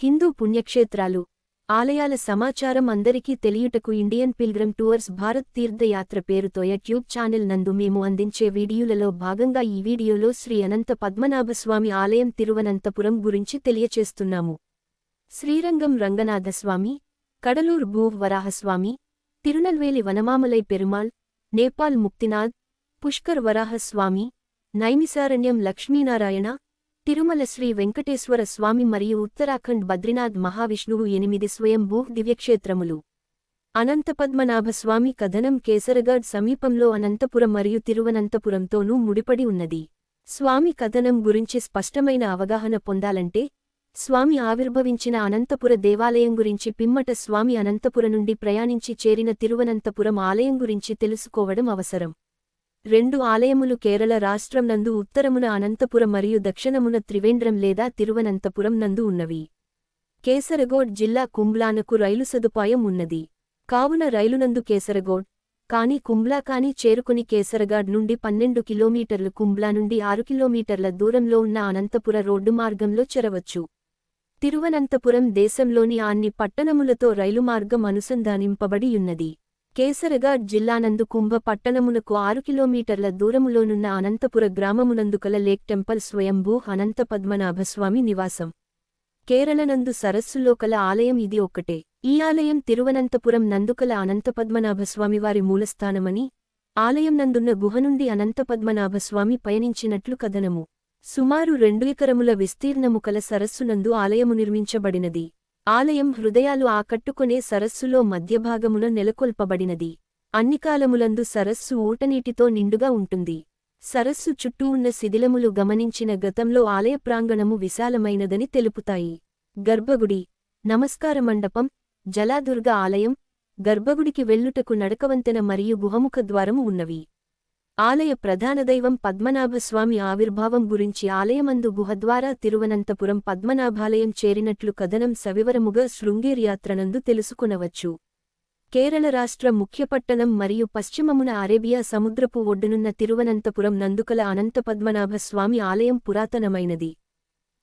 హిందూ పుణ్యక్షేత్రాలు. ఆలయాల సమాచారం అందరికీ తెలియుటకు ఇండియన్ పిల్గ్రమ్ టూర్స్ భారత్ తీర్థయాత్ర పేరుతో యూట్యూబ్ ఛానల్ నందు మేము అందించే వీడియోలలో భాగంగా ఈ వీడియోలో శ్రీ అనంత పద్మనాభస్వామి ఆలయం తిరువనంతపురం గురించి తెలియచేస్తున్నాము. శ్రీరంగం రంగనాథస్వామి కడలూర్ భూ వరాహస్వామి తిరునల్వేలి వనమామలై పెరుమాళ్ నేపాల్ ముక్తినాథ్ పుష్కర్ వరాహస్వామి నైమిసారణ్యం లక్ష్మీనారాయణ తిరుమల శ్రీ వెంకటేశ్వర స్వామి మరియు ఉత్తరాఖండ్ బద్రీనాథ్ మహావిష్ణువు ఎనిమిది స్వయంభూ దివ్యక్షేత్రములు. అనంతపద్మనాభస్వామి కథనం కేసరగఢ్ సమీపంలో అనంతపురం మరియు తిరువనంతపురంతోనూ ముడిపడి ఉన్నది. స్వామి కథనం గురించి స్పష్టమైన అవగాహన పొందాలంటే స్వామి ఆవిర్భవించిన అనంతపుర దేవాలయం గురించి పిమ్మట స్వామి అనంతపుర నుండి ప్రయాణించి చేరిన తిరువనంతపురం ఆలయం గురించి తెలుసుకోవడం అవసరం. రెండు ఆలయములు కేరళ రాష్ట్రం నందు ఉత్తరమున అనంతపురం మరియు దక్షిణమున త్రివేంద్రం లేదా తిరువనంతపురం నందు ఉన్నవి. కేసరగోడ్ జిల్లా కుంబ్లానకు రైలు సదుపాయం ఉన్నది. కావున రైలునందు కేసరగోడ్ కాని కుంబ్లా కాని చేరుకుని కేసరగాడ్ నుండి పన్నెండు కిలోమీటర్లు కుంబ్లా నుండి ఆరు కిలోమీటర్ల దూరంలో ఉన్న అనంతపుర రోడ్డు మార్గంలో చెరవచ్చు. తిరువనంతపురం దేశంలోని అన్ని పట్టణములతో రైలు మార్గం అనుసంధానింపబడియున్నది కేసరగాడ్ జిల్లానందు కుంభ పట్టణమునకు ఆరు కిలోమీటర్ల దూరములోనున్న అనంతపుర గ్రామమునందుకల లేక్ టెంపల్ స్వయంభూ అనంత పద్మనాభస్వామి నివాసం. కేరళనందు సరస్సులో కల ఆలయం ఇది ఒక్కటే. ఈ ఆలయం తిరువనంతపురం నందుకల అనంతపద్మనాభస్వామివారి మూలస్థానమని ఆలయం నందున్న గుహ నుండి అనంతపద్మనాభస్వామి పయనించినట్లు కథనము. సుమారు రెండు ఎకరముల విస్తీర్ణము కల సరస్సునందు ఆలయము నిర్మించబడినది. ఆలయం హృదయాలు ఆకట్టుకునే సరస్సులో మధ్యభాగమున నెలకొల్పబడినది. అన్ని కాలములందు సరస్సు ఊటనీటితో నిండుగా ఉంటుంది. సరస్సు చుట్టూ ఉన్న శిథిలములు గమనించిన గతంలో ఆలయ ప్రాంగణము విశాలమైనదని తెలుపుతాయి. గర్భగుడి నమస్కార మండపం జలాదుర్గ ఆలయం గర్భగుడికి వెల్లుటకు నడకవంతెన మరియు గుహముఖ ద్వారము ఉన్నవి. ఆలయ ప్రధాన దైవం పద్మనాభస్వామి ఆవిర్భావం గురించి ఆలయమందు గుహద్వారా తిరువనంతపురం పద్మనాభాలయం చేరినట్లు కథనం సవివరముగా శృంగేర్యాత్రనందు తెలుసుకునవచ్చు. కేరళ రాష్ట్ర ముఖ్యపట్టణం మరియు పశ్చిమమున అరేబియా సముద్రపు ఒడ్డునున్న తిరువనంతపురం నందుకల అనంతపద్మనాభస్వామి ఆలయం పురాతనమైనది.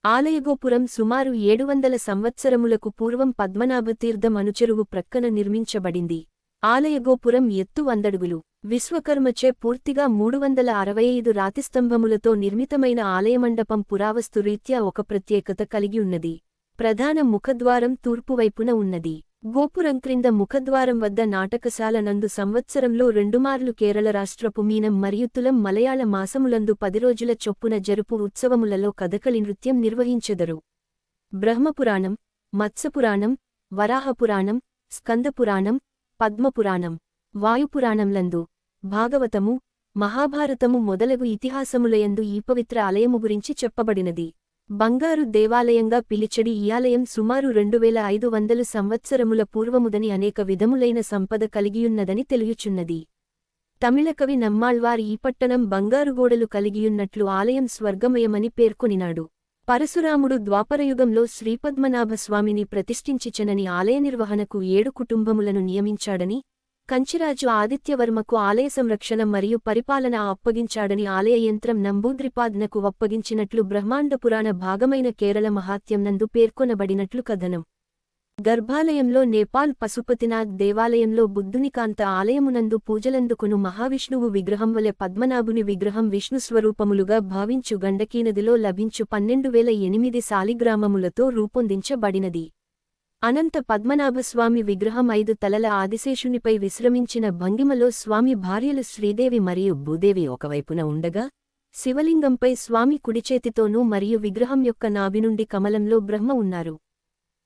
ఆలయగోపురం సుమారు ఏడు వందల సంవత్సరములకు పూర్వం పద్మనాభతీర్థం అనుచెరువు ప్రక్కన నిర్మించబడింది. ఆలయగోపురం ఎత్తు వందడుగులు. విశ్వకర్మచే పూర్తిగా మూడు వందల అరవై ఐదు రాతిస్తంభములతో నిర్మితమైన ఆలయమండపం పురావస్తురీత్యా ఒక ప్రత్యేకత కలిగి ఉన్నది. ప్రధాన ముఖద్వారం తూర్పువైపున ఉన్నది. గోపురం క్రింద ముఖద్వారం వద్ద నాటకశాల నందు సంవత్సరంలో రెండుమార్లు కేరళ రాష్ట్రపు మీనం మరియు తులం మలయాళ మాసములందు పది రోజుల చొప్పున జరుపు ఉత్సవములలో కథకళి నృత్యం నిర్వహించెదరు. బ్రహ్మపురాణం మత్స్యపురాణం వరాహపురాణం స్కందపురాణం పద్మపురాణం వాయుపురాణంలందు భాగవతము మహాభారతము మొదలగు ఇతిహాసములయందు ఈ పవిత్ర ఆలయము గురించి చెప్పబడినది. బంగారు దేవాలయంగా పిలిచడి ఈ ఆలయం సుమారు రెండు వేల ఐదు వందలు సంవత్సరముల పూర్వముదని అనేక విధములైన సంపద కలిగియున్నదని తెలియుచున్నది. తమిళకవి నమ్మాళ్వార్ ఈ పట్టణం బంగారుగోడలు కలిగియున్నట్లు ఆలయం స్వర్గమయమని పేర్కొనినాడు. పరశురాముడు ద్వాపరయుగంలో శ్రీపద్మనాభస్వామిని ప్రతిష్ఠించిచనని ఆలయ నిర్వహణకు ఏడు కుటుంబములను నియమించాడని కంచిరాజు ఆదిత్యవర్మకు ఆలయ సంరక్షణ మరియు పరిపాలన అప్పగించాడని ఆలయ యంత్రం నంబూద్రిపాద్నకు అప్పగించినట్లు బ్రహ్మాండ పురాణ భాగమైన కేరళ మహాత్యం నందు పేర్కొనబడినట్లు కథనం. గర్భాలయంలో నేపాల్ పశుపతినాథ్ దేవాలయంలో బుద్ధునికాంత ఆలయమునందు పూజలందుకును మహావిష్ణువు విగ్రహం వలె పద్మనాభుని విగ్రహం విష్ణుస్వరూపములుగా భావించు గండకీనదిలో లభించు పన్నెండు వేల ఎనిమిది శాలిగ్రామములతో రూపొందించబడినది. అనంత పద్మనాభస్వామి విగ్రహం ఐదు తలల ఆదిశేషునిపై విశ్రమించిన భంగిమలో స్వామి భార్యలు శ్రీదేవి మరియు భూదేవి ఒకవైపున ఉండగా శివలింగంపై స్వామి కుడిచేతితోనూ మరియు విగ్రహం యొక్క నాభి నుండి కమలంలో బ్రహ్మ ఉన్నారు.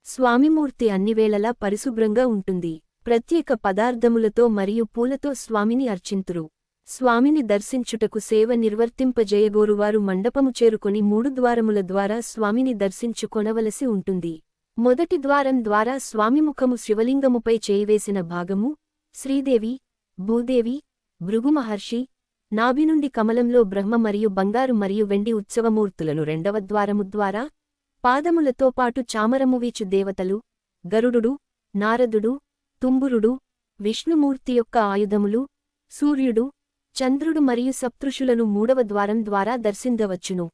స్వామిమూర్తి అన్నివేళలా పరిశుభ్రంగా ఉంటుంది. ప్రత్యేక పదార్థములతో మరియు పూలతో స్వామిని అర్చింతురు. స్వామిని దర్శించుటకు సేవ నిర్వర్తింపజేయగోరువారు మండపము చేరుకొని మూడు ద్వారముల ద్వారా స్వామిని దర్శించుకొనవలసి ఉంటుంది. మొదటి ద్వారం ద్వారా స్వామిముఖము శివలింగముపై చేయివేసిన భాగము శ్రీదేవి భూదేవి భృగుమహర్షి నాభి నుండి కమలంలో బ్రహ్మ మరియు బంగారు మరియు వెండి ఉత్సవమూర్తులను రెండవ ద్వారము ద్వారా పాదములతో పాటు చామరమువీచు దేవతలు గరుడుడు నారదుడు తుంబురుడు విష్ణుమూర్తి యొక్క ఆయుధములు సూర్యుడు చంద్రుడు మరియు సప్తృషులను మూడవ ద్వారం ద్వారా దర్శించవచ్చును.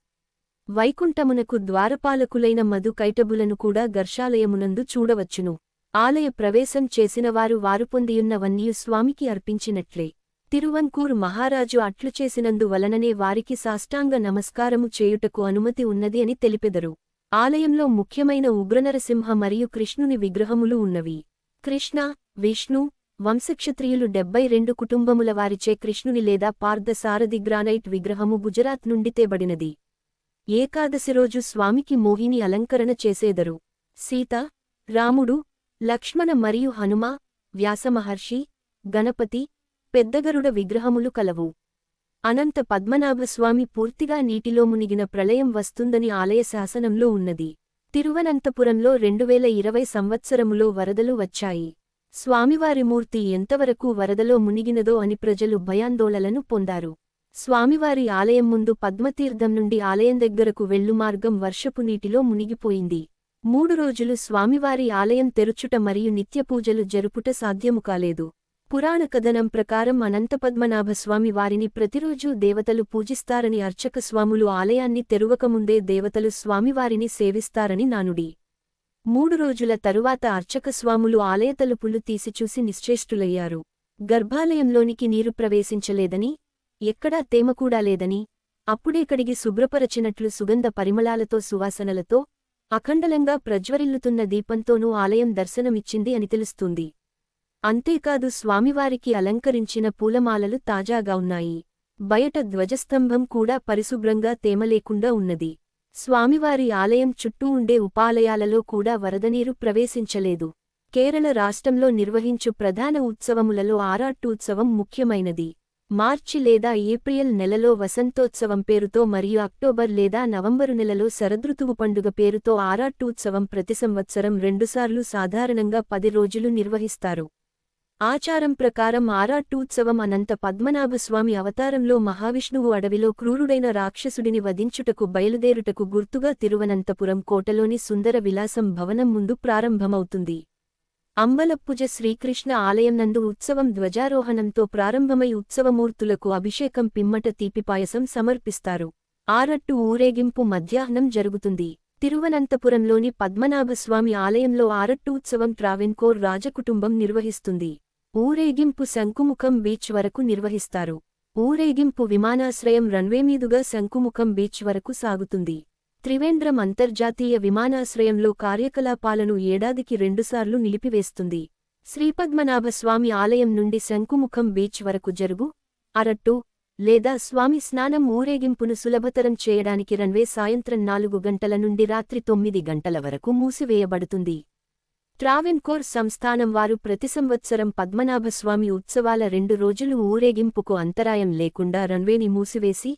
వైకుంఠమునకు ద్వారపాలకులైన మధుకైటబులను కూడా ఘర్షాలయమునందు చూడవచ్చును. ఆలయ ప్రవేశం చేసినవారు వారు పొందియున్నవన్నీయు స్వామికి అర్పించినట్లే. తిరువంకూర్ మహారాజు అట్లు చేసినందు వలననే వారికి సాష్టాంగ నమస్కారము చేయుటకు అనుమతి ఉన్నది అని తెలిపెదరు. ఆలయంలో ముఖ్యమైన ఉగ్రనరసింహ మరియు కృష్ణుని విగ్రహములు ఉన్నవి. కృష్ణ విష్ణు వంశక్షత్రియులు డెబ్బై రెండు కుటుంబముల వారిచే కృష్ణుని లేదా పార్థసారథి గ్రానైట్ విగ్రహము గుజరాత్ నుండి తేబడినది. ఏకాదశి రోజు స్వామికి మోహిని అలంకరణ చేసేదరు. సీత రాముడు లక్ష్మణ మరియు హనుమ వ్యాసమహర్షి గణపతి పెద్దగరుడ విగ్రహములు కలవు. అనంత పద్మనాభస్వామి పూర్తిగా నీటిలో మునిగిన ప్రళయం వస్తుందని ఆలయ శాసనంలో ఉన్నది. తిరువనంతపురంలో రెండువేల ఇరవై సంవత్సరములో వరదలు వచ్చాయి. స్వామివారి మూర్తి ఎంతవరకు వరదలో మునిగినదో అని ప్రజలు భయాందోళలను పొందారు. స్వామివారి ఆలయం ముందు పద్మతీర్థం నుండి ఆలయం దగ్గరకు వెళ్ళు మార్గం వర్షపు నీటిలో మునిగిపోయింది. మూడు రోజులు స్వామివారి ఆలయం తెరుచుట మరియు నిత్యపూజలు జరుపుట సాధ్యము కాలేదు. పురాణ కథనం ప్రకారం అనంతపద్మనాభస్వామి వారిని ప్రతిరోజూ దేవతలు పూజిస్తారని అర్చక స్వాములు ఆలయాన్ని తెరువకముందే దేవతలు స్వామివారిని సేవిస్తారని నానుడి. మూడు రోజుల తరువాత అర్చక స్వాములు ఆలయ తలుపులు తీసిచూసి నిశ్చేష్టులయ్యారు. గర్భాలయంలోనికి నీరు ప్రవేశించలేదని ఎక్కడా తేమకూడా లేదని అప్పుడే కడిగి శుభ్రపరచినట్లు సుగంధ పరిమళాలతో సువాసనలతో అఖండలంగా ప్రజ్వరిల్లుతున్న దీపంతోనూ ఆలయం దర్శనమిచ్చింది అని తెలుస్తుంది. అంతేకాదు స్వామివారికి అలంకరించిన పూలమాలలు తాజాగా ఉన్నాయి. బయట ధ్వజస్తంభం కూడా పరిశుభ్రంగా తేమలేకుండా ఉన్నది. స్వామివారి ఆలయం చుట్టూ ఉండే ఉపాలయాలలో కూడా వరదనీరు ప్రవేశించలేదు. కేరళ రాష్ట్రంలో నిర్వహించు ప్రధాన ఉత్సవములలో ఆరాట్టు ఉత్సవం ముఖ్యమైనది. మార్చి లేదా ఏప్రిల్ నెలలో వసంతోత్సవం పేరుతో మరియు అక్టోబర్ లేదా నవంబరు నెలలో శరదృతువు పండుగ పేరుతో ఆరాట్టు ఉత్సవం ప్రతి సంవత్సరం రెండుసార్లు సాధారణంగా పది రోజులు నిర్వహిస్తారు. ఆచారం ప్రకారం ఆరాట్టూత్సవం అనంత పద్మనాభస్వామి అవతారంలో మహావిష్ణువు అడవిలో క్రూరుడైన రాక్షసుడిని వధించుటకు బయలుదేరుటకు గుర్తుగా తిరువనంతపురం కోటలోని సుందర విలాసం భవనం ముందు ప్రారంభమవుతుంది. అంబలప్పుజ శ్రీకృష్ణ ఆలయం నందు ఉత్సవం ధ్వజారోహణంతో ప్రారంభమై ఉత్సవమూర్తులకు అభిషేకం పిమ్మట తీపిపాయసం సమర్పిస్తారు. ఆరట్టు ఊరేగింపు మధ్యాహ్నం జరుగుతుంది. తిరువనంతపురంలోని పద్మనాభస్వామి ఆలయంలో ఆరట్టు ఉత్సవం ట్రావెన్కోర్ రాజకుటుంబం నిర్వహిస్తుంది. ఊరేగింపు శంకుముఖం బీచ్ వరకు నిర్వహిస్తారు. ఊరేగింపు విమానాశ్రయం రన్వే మీదుగా శంకుముఖం బీచ్ వరకు సాగుతుంది. త్రివేంద్రం అంతర్జాతీయ విమానాశ్రయంలో కార్యకలాపాలను ఏడాదికి రెండుసార్లు నిలిపివేస్తుంది. శ్రీపద్మనాభస్వామి ఆలయం నుండి శంకుముఖం బీచ్ వరకు జరుగు అరట్టు లేదా స్వామి స్నానం ఊరేగింపును సులభతరం చేయడానికి రన్వే సాయంత్రం నాలుగు గంటల నుండి రాత్రి తొమ్మిది గంటల వరకు మూసివేయబడుతుంది. ట్రావెన్కోర్ సంస్థానం వారు ప్రతి సంవత్సరం పద్మనాభస్వామి ఉత్సవాల రెండు రోజులు ఊరేగింపుకు అంతరాయం లేకుండా రన్వేని మూసివేసి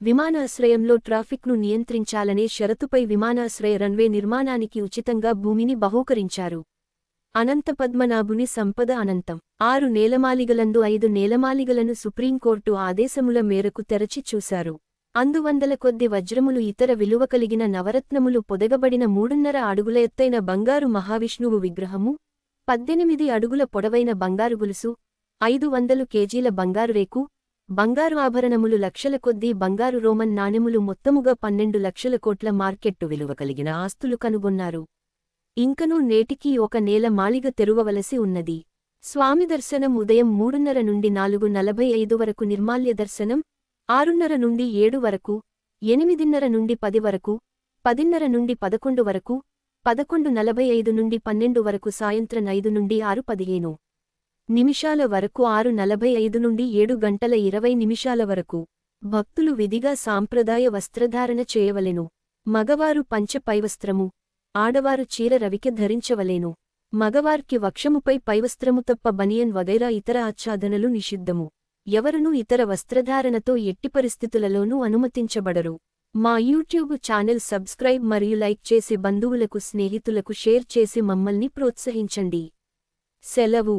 విమానాశ్రయంలో ట్రాఫిక్ను నియంత్రించాలనే షరతుపై విమానాశ్రయ రన్వే నిర్మాణానికి ఉచితంగా భూమిని బహూకరించారు. అనంతపద్మనాభుని సంపద అనంతం. ఆరు నేలమాలిగలందు ఐదు నేలమాలిగలను సుప్రీంకోర్టు ఆదేశముల మేరకు తెరచి చూశారు. అందువందల కొద్ది వజ్రములు ఇతర విలువ కలిగిన నవరత్నములు పొదగబడిన మూడున్నర అడుగుల ఎత్తైన బంగారు మహావిష్ణువు విగ్రహము పద్దెనిమిది అడుగుల పొడవైన బంగారు గులుసు ఐదు వందలు కేజీల బంగారు రేకు బంగారు ఆభరణములు లక్షల కొద్దీ బంగారు రోమన్ నాణెములు మొత్తముగా పన్నెండు లక్షల కోట్ల మార్కెట్టు విలువ కలిగిన ఆస్తులు కనుగొన్నారు. ఇంకనూ నేటికీ ఒక నేల మాళిగ తెరువవలసి ఉన్నది. స్వామి దర్శనం ఉదయం మూడున్నర నుండి నాలుగు నలభై ఐదు వరకు నిర్మాల్య దర్శనం ఆరున్నర నుండి ఏడు వరకు ఎనిమిదిన్నర నుండి పది వరకు పదిన్నర నుండి పదకొండు వరకు పదకొండు నలభై ఐదు నుండి పన్నెండు వరకు సాయంత్రం ఐదు నుండి ఆరు పదిహేను నిమిషాల వరకు ఆరు నలభై ఐదు నుండి ఏడు గంటల ఇరవై నిమిషాల వరకు భక్తులు విధిగా సాంప్రదాయ వస్త్రధారణ చేయవలెను. మగవారు పంచ పైవస్త్రము ఆడవారు చీర రవికి ధరించవలేను. మగవార్కి వక్షముపై పైవస్త్రము తప్ప బనియన్ వగైరా ఇతర ఆచ్ఛాదనలు నిషిద్ధము. ఎవరునూ ఇతర వస్త్రధారణతో ఎట్టి పరిస్థితులలోనూ అనుమతించబడరు. మా యూట్యూబ్ ఛానల్ సబ్స్క్రైబ్ మరియు లైక్ చేసి బంధువులకు స్నేహితులకు షేర్ చేసి మమ్మల్ని ప్రోత్సహించండి. సెలవు.